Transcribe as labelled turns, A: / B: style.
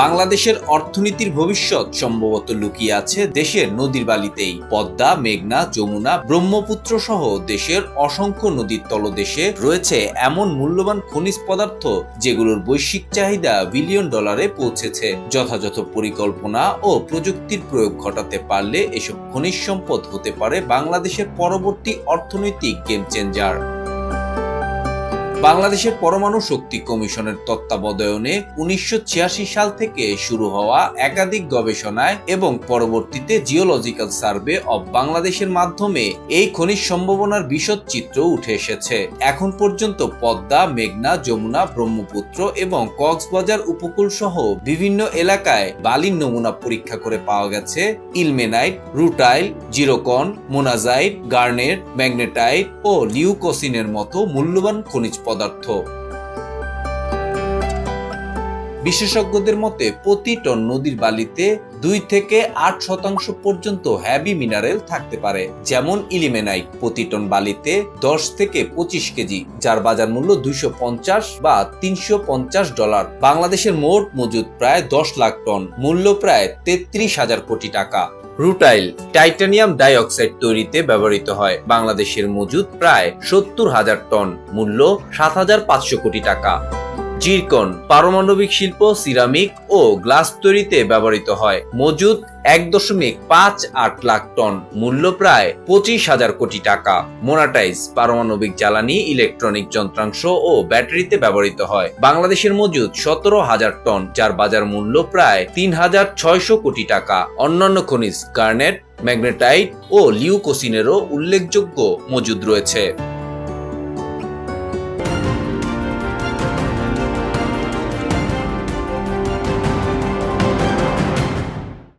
A: বাংলাদেশের অর্থনীতির ভবিষ্যৎ সম্ভবত লুকিয়ে আছে দেশের নদীর বালিতেই। পদ্মা, মেঘনা, যমুনা, ব্রহ্মপুত্র সহ দেশের অসংখ্য নদীর তলদেশে রয়েছে এমন মূল্যবান খনিজ পদার্থ যেগুলোর বৈশ্বিক চাহিদা বিলিয়ন ডলারে পৌঁছেছে। যথাযথ পরিকল্পনা ও প্রযুক্তির প্রয়োগ ঘটাতে পারলে এসব খনিজ সম্পদ হতে পারে বাংলাদেশের পরবর্তী অর্থনৈতিক গেম চেঞ্জার বাংলাদেশের পরমাণু শক্তি কমিশনের তত্ত্বাবধানে উনিশশো ছিয়াশি সাল থেকে শুরু হওয়া একাধিক গবেষণায় এবং পরবর্তীতে জিওলজিক্যাল সার্ভে অব বাংলাদেশের মাধ্যমে এই খনিজ সম্ভাবনার বিশদ চিত্র উঠে এসেছে। এখন পর্যন্ত পদ্মা, মেঘনা, যমুনা, ব্রহ্মপুত্র এবং কক্সবাজার উপকূল সহ বিভিন্ন এলাকায় বালির নমুনা পরীক্ষা করে পাওয়া গেছে। Ilmenite, rutile, zircon, monazite, garnet, magnetite ও লিউকোসিনের মতো মূল্যবান খনিজ পদার্থ। বিশেষজ্ঞদের মতে, প্রতি টন নদীর বালিতে দুই থেকে আট শতাংশ পর্যন্ত হ্যাভি মিনারেল থাকতে পারে, যেমন ইলিমেনাইট প্রতি টন বালিতে দশ থেকে পঁচিশ কেজি, যার বাজার মূল্য দুইশো পঞ্চাশ বা তিনশো পঞ্চাশ ডলার। বাংলাদেশের মোট মজুদ প্রায় দশ লাখ টন, মূল্য প্রায় তেত্রিশ হাজার কোটি টাকা। রুটাইল টাইটানিয়াম ডাইঅক্সাইড তৈরিতে ব্যবহৃত হয়। বাংলাদেশের মজুদ প্রায় সত্তর হাজার টন, মূল্য সাত হাজার পাঁচশো কোটি টাকা। জিরকন পারমাণবিক শিল্প, সিরামিক ও গ্লাস তৈরিতে ব্যবহৃত হয়। মজুদ এক দশমিক পাঁচ আট লাখ টন, মূল্য প্রায় পঁচিশ হাজার কোটি টাকা। মোনাটাইজ পারমাণবিক জ্বালানি ইলেকট্রনিক যন্ত্রাংশ ও ব্যাটারিতে ব্যবহৃত হয়। বাংলাদেশের মজুদ সতেরো হাজার টন, যার বাজার মূল্য প্রায় তিন হাজার ছয়শো কোটি টাকা। অন্যান্য খনিজ, গার্নেট, ম্যাগনেটাইট ও লিউকোসিনেরও উল্লেখযোগ্য মজুদ রয়েছে।